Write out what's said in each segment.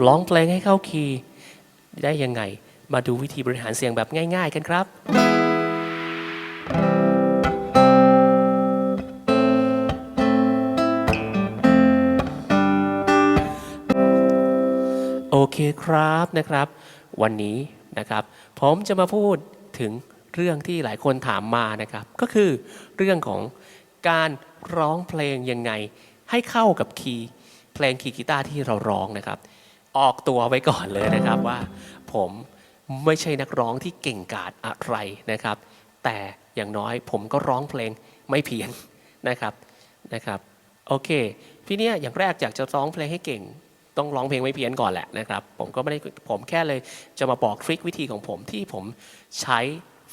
ร้องเพลงให้เข้าคีย์ได้ยังไง มาดูวิธีบริหารเสียงแบบง่าย ๆ กันครับ โอเคครับนะครับ วันนี้นะครับ ผมจะมาพูดถึงเรื่องที่หลายคนถามมานะครับ ก็คือเรื่องของการร้องเพลงยังไงให้เข้ากับคีย์เพลงคีย์กีตาร์ที่เราร้องนะครับ ออกตัวไว้ก่อนเลยนะครับว่า ผมไม่ใช่นักร้องที่เก่งกาจอะไรนะครับ แต่อย่างน้อยผมก็ร้องเพลงไม่เพี้ยนนะครับนะครับโอเคพี่เนี่ยอย่างแรกอยากจะร้องเพลงให้เก่ง ต้องร้องเพลงไม่เพี้ยนก่อนแหละนะครับ ผมก็ไม่ได้ผมแค่เลยจะมาบอกทริควิธีของผมที่ผมใช้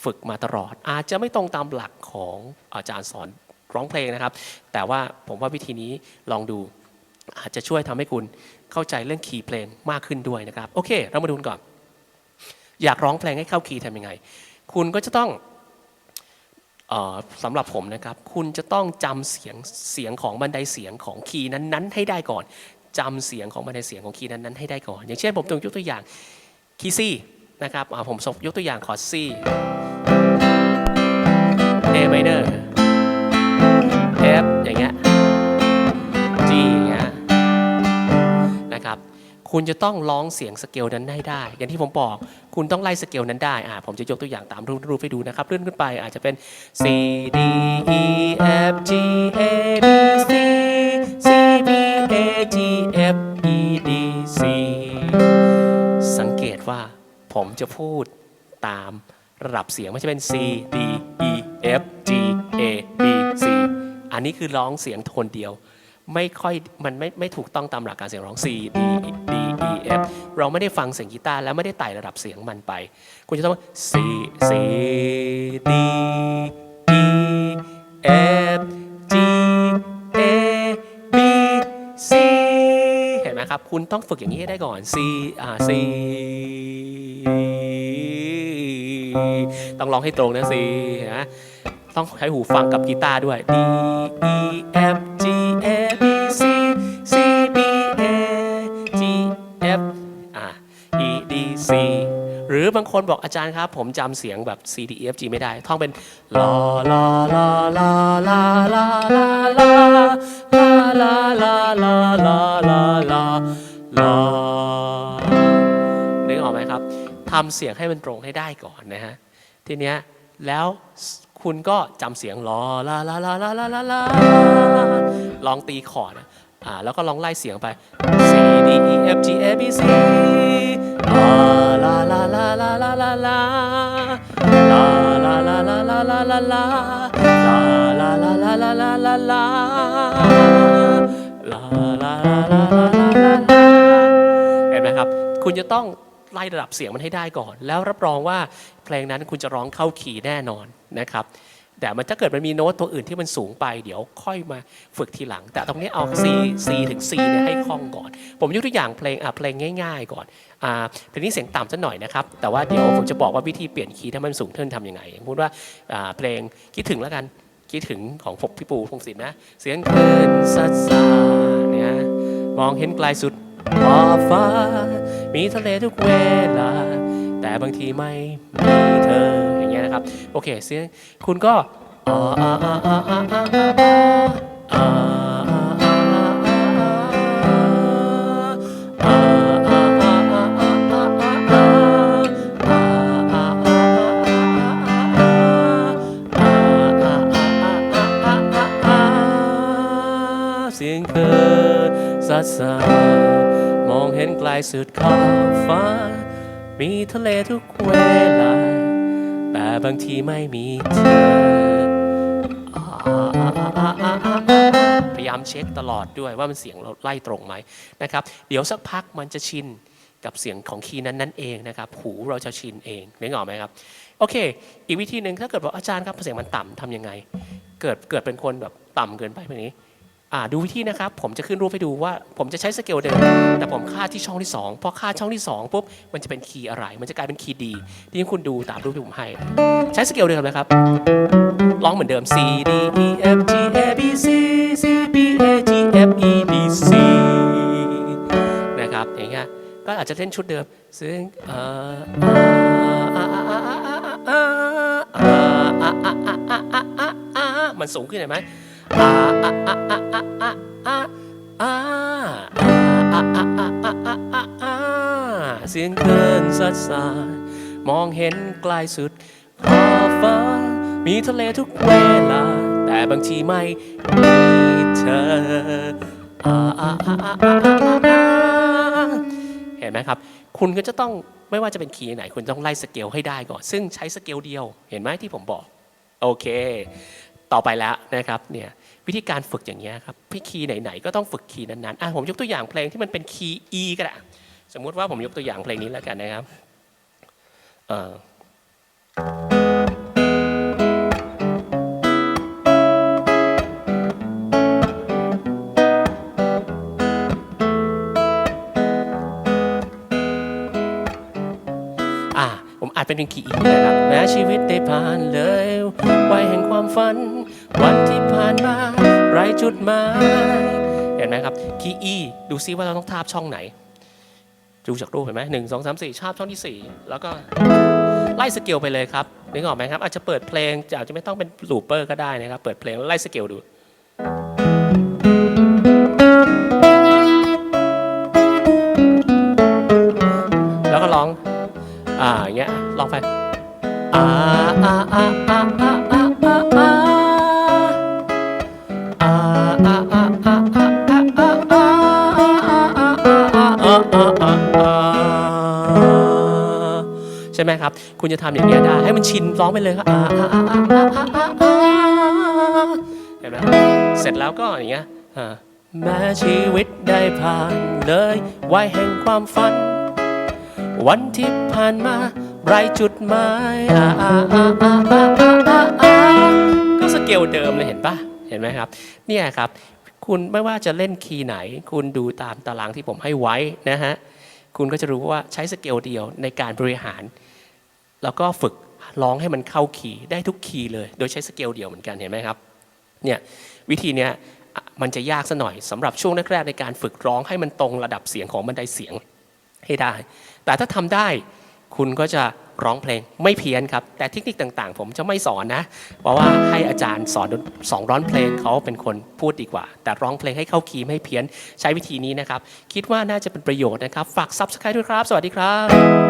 ฝึกมาตลอด อาจจะไม่ตรงตามหลักของอาจารย์สอนร้องเพลงนะครับ แต่ว่าผมว่าวิธีนี้ลองดู อาจจะช่วยทำให้คุณเข้าใจเรื่องคีย์เพลงมากขึ้นด้วยนะครับ โอเค เรามาดูกันก่อน อยากร้องเพลงให้เข้าคีย์ทำยังไง คุณก็จะต้องสำหรับผมนะครับ คุณจะต้องจำเสียงเสียงของบันไดเสียงของคีย์นั้นๆ ให้ได้ก่อนจำเสียงของบันไดเสียงของคีย์นั้นๆให้ได้ก่อน อย่างเช่นผมยกตัวอย่างคีย์ซีนะครับผมยกตัวอย่างคอร์ดซี A minor F อย่างเงี้ย นะครับ คุณจะต้องร้องเสียงสเกลนั้นให้ได้ อย่างที่ผมบอก คุณต้องไล่สเกลนั้นได้อ่าผมจะยกตัวอย่างตามรูปรูปให้ดูนะครับเลื่อนขึ้นไปอาจจะเป็น C D E F G A B C C B A G F E D C สังเกตว่าผมจะพูดตามระดับเสียงไม่ใช่เป็น C D E F G A B C อันนี้คือร้องเสียงโทนเดียว ไม่ค่อยมันไม่ไม่ถูกต้องตามหลักการเสียงร้อง C D D E F เราไม่ได้ฟังเสียงกีตาร์แล้วไม่ได้ไต่ระดับเสียงมันไป คุณจะต้อง C C D E F G A B C เห็นไหมครับ คุณต้องฝึกอย่างนี้ให้ได้ก่อน C อ่า C ต้องร้องให้ตรงนะ C นะต้องใช้หูฟังกับกีตาร์ด้วย D E F อบางคนบอกอาจารย์ครับ ผมจำเสียงแบบ C D E F G ไม่ได้ ท่องเป็นลอลอลอลาลาลาลาลาลาลาลาลาลาลาลาลานึกออกไหมครับทำเสียงให้มันตรงให้ได้ก่อนนะฮะทีเนี้ยแล้วคุณก็จำเสียงลอลาลาลาลาลาลาลาลองตีคอร์ดอะอ่าแล้วก็ลองไล่เสียงไป C D E ลาลาลาลาลาลาลาลาลาลาลาลาลาลาลาเห็นไหมครับ คุณจะต้องไล่ระดับเสียงมันให้ได้ก่อน แล้วรับรองว่าเพลงนั้นคุณจะร้องเข้าคีย์แน่นอนนะครับ แต่มันถ้าเกิดมันมีโน้ตตัวอื่นที่มันสูงไป เดี๋ยวค่อยมาฝึกทีหลัง แต่ตรงนี้เอา C C ถึง C เนี่ยให้คล่องก่อน ผมยกตัวอย่างเพลงอะเพลงง่าย ๆ ก่อนอ่าเพลงนี้เสียงต่ำสักหน่อยนะครับ แต่ว่าเดี๋ยวผมจะบอกว่าวิธีเปลี่ยนคีย์ถ้ามันสูงขึ้นทำยังไงพูดว่าอ่าเพลงคิดถึงแล้วกันคิดถึงของผมพี่ปูพงศิษฐ์นะ เสียงคลื่นซัดซาเนี่ยมองเห็นไกลสุดขอบฟ้า มีทะเลทุกเวลา แต่บางทีไม่มีเธอ ครับ โอเคเสียงคุณก็เสียงเกิดสัดสามองเห็นไกลสุดขอบฟ้า มีทะเลทุกเวลา แต่บางทีไม่มีเธอพยายามเช็คตลอดด้วยว่ามันเสียงเราไล่ตรงไหมนะครับ เดี๋ยวสักพักมันจะชินกับเสียงของคีย์นั้นนั่นเองนะครับ หูเราจะชินเองนึกออกไหมครับ โอเค อีกวิธีหนึ่งถ้าเกิดบอกอาจารย์ครับเสียงมันต่ำทำยังไง เกิดเกิดเป็นคนแบบต่ำเกินไปแบบนี้ ดูวิธีนะครับ ผมจะขึ้นรูปให้ดูว่า ผมจะใช้สเกลเดิม แต่ผมค่าที่ช่องที่2พอค่าช่องที่2ปุ๊บมันจะเป็นคีย์อะไร มันจะกลายเป็นคีย์ดีที่คุณดูตามรูปที่ผมให้ ใช้สเกลเดิมเลยครับร้องเหมือนเดิม C D E F G A B C C B A G F E B C นะครับอย่างเงี้ยก็อาจจะเล่นชุดเดิมซึ่งมันสูงขึ้นไหม เสียงเกินสัดสายมองเห็นไกลสุดขอบฟ้า มีทะเลทุกเวลา แต่บางทีไม่มีเธอเห็นไหมครับ คุณก็จะต้องไม่ว่าจะเป็นคีย์ไหน คุณต้องไล่สเกลให้ได้ก่อน ซึ่งใช้สเกลเดียว เห็นไหมที่ผมบอก โอเค ต่อไปแล้วนะครับเนี่ย วิธีการฝึกอย่างเงี้ยครับพี่คีย์ไหนๆก็ต้องฝึกคีย์นั้นๆอะผมยกตัวอย่างเพลงที่มันเป็นคีย์ E ก็ได้สมมุติว่าผมยกตัวอย่างเพลงนี้แล้วกันนะครับเอ่ออะผมอาจเป็นคีย์อีนะครับแม้ชีวิตได้ผ่านเลยวัยแห่งความฝัน วันที่ผ่านมาไรจุดหมายเห็นไหมครับคีย์อีดูซิว่าเราต้องทาบช่องไหน ดูจากรูปเห็นไหมหนึ่งสองสามสี่ทาบช่องที่สี่แล้วก็ไล่สเกลไปเลยครับนึกออกไหมครับ อาจจะเปิดเพลงอาจจะไม่ต้องเป็นลูปเปอร์ก็ได้นะครับ เปิดเพลงไล่สเกลดูแล้วก็ร้อง อ่าอย่างเงี้ยลองไปอ่าอ่าอ่าอ่า ไหมครับ คุณจะทำอย่างเงี้ยได้ ให้มันชินร้องไปเลยครับเห็นไหมเสร็จแล้วก็อย่างเงี้ยแม้ชีวิตได้ผ่านเลยวัยแห่งความฝัน วันที่ผ่านมาไรจุดหมายก็สเกลเดิมเลยเห็นปะเห็นไหมครับ เนี่ยครับคุณไม่ว่าจะเล่นคีย์ไหน คุณดูตามตารางที่ผมให้ไว้นะฮะ คุณก็จะรู้ว่าใช้สเกลเดียวในการบริหาร แล้วก็ฝึกร้องให้มันเข้าคีย์ได้ทุกคีย์เลย โดยใช้สเกลเดียวเหมือนกันเห็นไหมครับเนี่ยวิธีเนี้ยมันจะยากซะหน่อยสำหรับช่วงแรกๆในการฝึกร้องให้มันตรงระดับเสียงของบันไดเสียงให้ได้ แต่ถ้าทำได้คุณก็จะร้องเพลงไม่เพี้ยนครับ แต่เทคนิคต่างๆ ผมจะไม่สอนนะ เพราะว่าให้อาจารย์สอนสองร้อนเพลงเขาเป็นคนพูดดีกว่า แต่ร้องเพลงให้เข้าคีย์ไม่เพี้ยนใช้วิธีนี้นะครับ คิดว่าน่าจะเป็นประโยชน์นะครับ ฝาก subscribe ด้วยครับ สวัสดีครับ